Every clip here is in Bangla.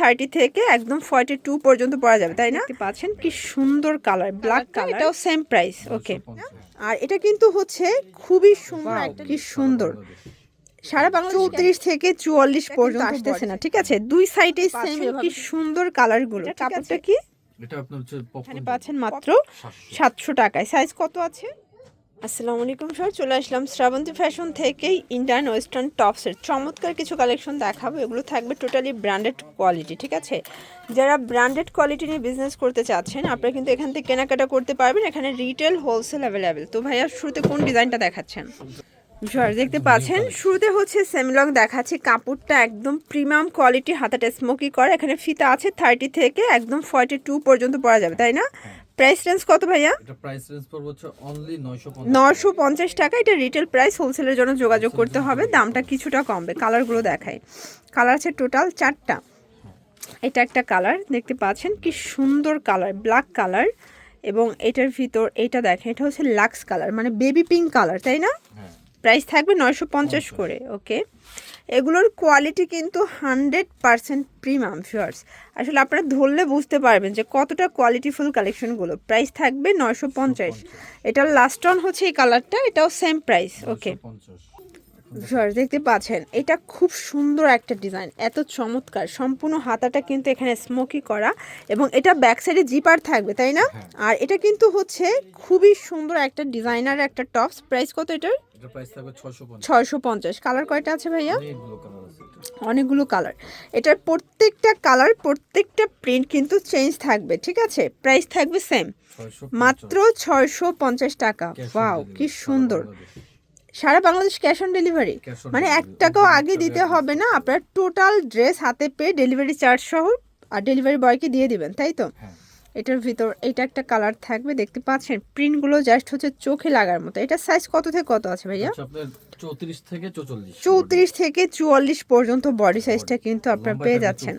থার্টি থেকে একদম ফর্টি টু পর্যন্ত পরা যাবে তাই না? পাচ্ছেন কি সুন্দর কালার ব্ল্যাক কালার এটাও সেম প্রাইস ওকে আর এটা কিন্তু হচ্ছে খুবই সুন্দর একটা কি সুন্দর। সারা বাংলা চৌত্রিশ থেকে চুয়াল্লিশ পর্যন্ত আসতেছে না ঠিক আছে? দুই সাইডে সেম কি সুন্দর কালারগুলো কাপড়টা কি? এখানে পাচ্ছেন মাত্র সাতশো। টাকায়। সাইজ কত আছে? আসসালামু আলাইকুম স্যার, চলে আসলাম শ্রাবন্তী ফ্যাশন থেকেই ইন্ডিয়ান ওয়েস্টার্ন টপসের চমৎকার কিছু কালেকশন দেখাবো, এগুলো থাকবে টোটালি ব্র্যান্ডেড কোয়ালিটি ঠিক আছে? যারা ব্র্যান্ডেড কোয়ালিটি নিয়ে বিজনেস করতে চাচ্ছেন, আপনারা কিন্তু এখান থেকে কেনাকাটা করতে পারবেন, এখানে রিটেল হোলসেল অ্যাভেলেবেল তো ভাইয়া, শুরুতে কোন ডিজাইনটা দেখাচ্ছেন? স্যার, দেখতে পাচ্ছেন, শুরুতে হচ্ছে সেমিলং দেখাচ্ছি, কাপড়টা একদম প্রিমিয়াম কোয়ালিটি হাতাটা স্মোকি করা, এখানে ফিতা আছে থার্টি থেকে একদম ফর্টি টু পর্যন্ত পরা যাবে, তাই না? প্রাইস রেঞ্জ কত ভাইয়া? এটা প্রাইস রেঞ্জ পড়বে হচ্ছে অনলি 950 নশো পঞ্চাশ টাকা এটা রিটেল প্রাইস হোলসেলের জন্য যোগাযোগ করতে হবে। দামটা কিছুটা কমবে কালারগুলো দেখাই। কালার আছে টোটাল চারটা। এটা একটা কালার দেখতে পাচ্ছেন কি সুন্দর কালার ব্ল্যাক কালার এবং এটার ভিতর এটা দেখেন এটা হচ্ছে লাক্স কালার মানে বেবি পিঙ্ক কালার তাই না? হ্যাঁ। প্রাইস থাকবে নয়শো পঞ্চাশ করে ওকে এগুলোর কোয়ালিটি কিন্তু হান্ড্রেড পারসেন্ট প্রিমিয়াম ফিয়ার্স আসলে আপনারা ধরলে বুঝতে পারবেন যে কতটা কোয়ালিটিফুল কালেকশনগুলো প্রাইস থাকবে নয়শো পঞ্চাশ। এটার লাস্ট অন হচ্ছে এই কালারটা এটাও সেম প্রাইস ওকে 950 ভিউয়ার্স দেখতে পাচ্ছেন এটা খুব সুন্দর একটা ডিজাইন এত চমৎকার। সম্পূর্ণ হাতাটা কিন্তু এখানে স্মোকি করা এবং এটা ব্যাক সাইডে জিপার থাকবে তাই না? হ্যাঁ। আর এটা কিন্তু হচ্ছে খুবই সুন্দর একটা ডিজাইনার একটা টপস প্রাইস কত এটার? এটা প্রাইস থাকবে 650 কালার কয়টা আছে ভাইয়া? অনেকগুলো কালার এটার। প্রত্যেকটা কালার প্রত্যেকটা প্রিন্ট কিন্তু চেঞ্জ থাকবে ঠিক আছে? প্রাইস থাকবে সেম মাত্র ছয়শো পঞ্চাশ টাকা। Cash on ওয়াও কি সুন্দর। সারা বাংলাদেশ ক্যাশ অন ডেলিভারি মানে এক টাকাও আগে দিতে হবে না। আপনার টোটাল ড্রেস হাতে পেয়ে ডেলিভারি চার্জ সহ আর ডেলিভারি বয়কে দিয়ে দিবেন তাই তো? হ্যাঁ। এটার ভিতর এটা একটা কালার থাকবে দেখতে পাচ্ছেন? প্রিন্টগুলো জাস্ট হচ্ছে চোখে লাগার মতো। এটা সাইজ কত থেকে কত আছে ভাইয়া? আপনার 34 থেকে 44 চৌত্রিশ থেকে চুয়াল্লিশ পর্যন্ত বডি সাইজটা কিন্তু আপনারা পেয়ে যাচ্ছেন।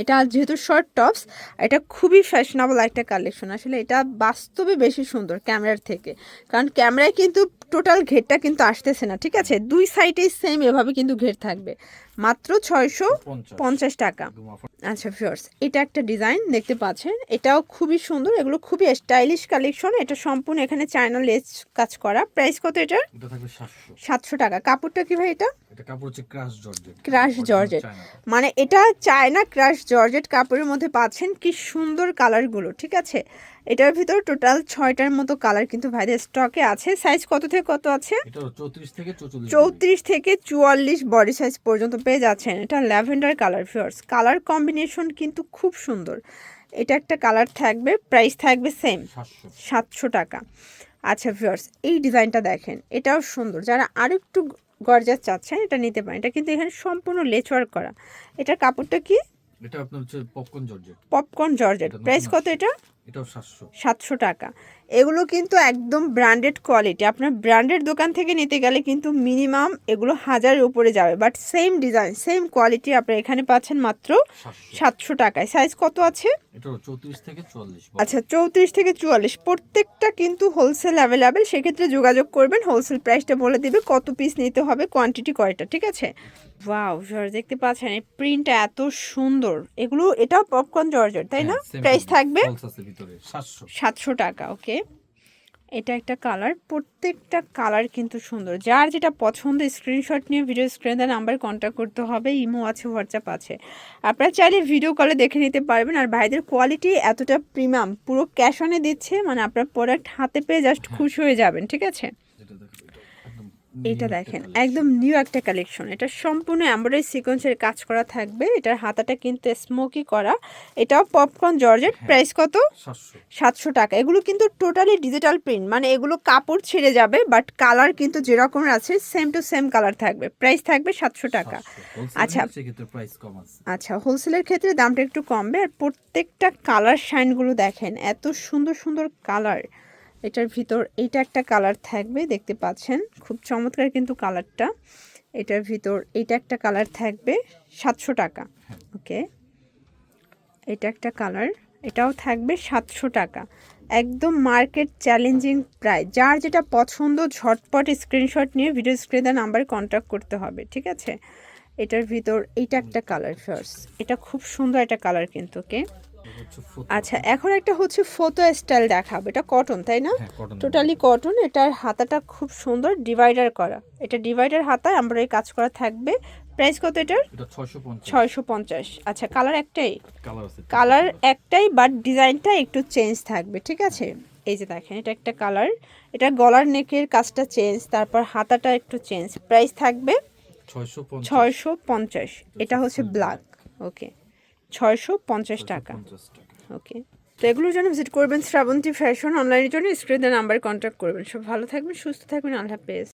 এটা যেহেতু শর্ট টপস এটা খুবই ফ্যাশনেবল একটা কালেকশন আসলে এটা বাস্তবে বেশি সুন্দর ক্যামেরার থেকে। কারণ ক্যামেরায় কিন্তু টোটাল ঘেরটা কিন্তু আসতেছে না ঠিক আছে? দুই সাইডেই সেম এভাবে কিন্তু ঘের থাকবে। মাত্র ছয়শো পঞ্চাশ। টাকা। আচ্ছা ফিওর্স এটা একটা ডিজাইন দেখতে পাচ্ছেন। এটাও খুবই সুন্দর এগুলো খুবই স্টাইলিশ কালেকশন এটা সম্পূর্ণ এখানে চায়না লেস কাজ করা। প্রাইস কত এটার? এটা থাকবে 700 সাতশো টাকা। কাপড়টা কি ভাই এটা? এটা কাপড় হচ্ছে ক্রাশ জর্জেট ক্রাশ জর্জেট মানে এটা চায়না ক্রাশ জর্জেট কাপড়ের মধ্যে পাচ্ছেন কি সুন্দর কালারগুলো ঠিক আছে? এটার ভিতর টোটাল ছয়টার মতো কালার কিন্তু ভাইদের স্টকে আছে। সাইজ কত থেকে কত আছে? এটা 34 থেকে 44 চৌত্রিশ থেকে চুয়াল্লিশ বডি সাইজ পর্যন্ত পেয়ে যাচ্ছেন। এটা ল্যাভেন্ডার কালার ফিয়ার্স কালার কম্বিনেশন কিন্তু খুব সুন্দর। এটা একটা কালার থাকবে প্রাইস থাকবে সেম সাতশো। টাকা। আচ্ছা ভিউয়ার্স এই ডিজাইনটা দেখেন। এটাও সুন্দর। যারা আরও একটু গরজার চাচ্ছেন এটা নিতে পারেন। এটা কিন্তু এখানে সম্পূর্ণ লেচওয়ার্ক করা। এটার কাপড়টা কি? এটা আপনার হচ্ছে popcorn georgette. Popcorn georgette. Price কত এটা? এটাও 700 সাতশো টাকা। এগুলো কিন্তু একদম ব্র্যান্ডেড কোয়ালিটি আপনার ব্র্যান্ডেড দোকান থেকে নিতে গেলে কিন্তু মিনিমাম এগুলো হাজারের উপরে যাবে। But same design same quality আপনার এখানে পাচ্ছেন মাত্র 700 সাতশো টাকায়। সাইজ কত আছে? এটাও 34 থেকে 44 আচ্ছা চৌত্রিশ থেকে চুয়াল্লিশ। প্রত্যেকটা কিন্তু হোলসেল অ্যাভেলেবেল সেক্ষেত্রে যোগাযোগ করবেন। হোলসেল প্রাইসটা বলে দিবে। কত পিস নিতে হবে কোয়ান্টিটি কয়টা ঠিক আছে? ওয়াও জর্জ দেখতে পাচ্ছেন এই প্রিন্টটা এত সুন্দর। এগুলো এটাও পপকর্ন জর্জের তাই না? হ্যাঁ, প্রাইস থাকবে ভিতরে? 700 সাতশো টাকা ওকে এটা একটা কালার প্রত্যেকটা কালার কিন্তু সুন্দর। যার যেটা পছন্দ স্ক্রিনশট নিয়ে ভিডিও স্ক্রিনে দেওয়া নাম্বার কন্ট্যাক্ট করতে হবে ইমো আছে হোয়াটসঅ্যাপ আছে। আপনারা চাইলে ভিডিও কলে দেখে নিতে পারবেন। আর ভাইদের কোয়ালিটি এতটা প্রিমিয়াম পুরো ক্যাশ অনে দিচ্ছে মানে আপনার প্রোডাক্ট হাতে পেয়ে জাস্ট খুশি হয়ে যাবেন ঠিক আছে? এটা দেখেন একদম নিউ একটা কালেকশন এটা সম্পূর্ণ এমব্রয়ডারি সিকোয়েন্সের কাজ করা থাকবে। এটার হাতাটা কিন্তু স্মোকি করা। এটাও পপকর্ন জর্জেট প্রাইস কত? 700 সাতশো টাকা। এগুলো কিন্তু টোটালি ডিজিটাল প্রিন্ট মানে এগুলো কাপড় ছিঁড়ে যাবে বাট কালার কিন্তু যেরকম আছে সেম টু সেম কালার থাকবে। প্রাইস থাকবে সাতশো টাকা। আচ্ছা। আচ্ছা হোলসেলের ক্ষেত্রে দামটা একটু কমবে। আর প্রত্যেকটা কালার শাইনগুলো দেখেন এত সুন্দর সুন্দর কালার এটার ভিতর, এইটা একটা কালার থাকবে, দেখতে পাচ্ছেন? খুব চমৎকার কিন্তু কালারটা এটার ভিতর, এইটা একটা কালার থাকবে সাতশো টাকা। ওকে এটা একটা কালার এটাও থাকবে সাতশো টাকা। একদম মার্কেট চ্যালেঞ্জিং প্রায় যার যেটা পছন্দ, ঝটপট স্ক্রিনশট নিয়ে ভিডিও স্ক্রিনে নাম্বারে কন্ট্যাক্ট করতে হবে, ঠিক আছে? এটার ভিতর, এইটা একটা কালার ফার্স্ট এটা খুব সুন্দর একটা কালার কিন্তু ওকে আচ্ছা এখন একটা হচ্ছে ফটো স্টাইল দেখাবো। এটা কটন তাই না? হ্যাঁ টোটালি কটন এটার হাতাটা খুব সুন্দর ডিভাইডার করা। এটা ডিভাইডার হাতায় আমরা এই কাজ করা থাকবে। প্রাইস কত এটার? এটা ছয়শো পঞ্চাশ। আচ্ছা কালার একটাই? কালার একটাই বাট ডিজাইনটা একটু চেঞ্জ থাকবে ঠিক আছে? এই যে দেখেন এটা একটা কালার এটা গলার নেকের কাজটা চেঞ্জ তারপর হাতাটা একটু চেঞ্জ প্রাইস থাকবে ছয়শো পঞ্চাশ। এটা হচ্ছে ব্ল্যাক ওকে ছয়শো পঞ্চাশ টাকা। ওকে তো এগুলোর জন্য ভিজিট করবেন শ্রাবন্তী ফ্যাশন অনলাইনের জন্য স্ক্রিনে নাম্বার কন্ট্যাক্ট করবেন। সব ভালো থাকবেন সুস্থ থাকবেন আল্লাহ হাফেজ।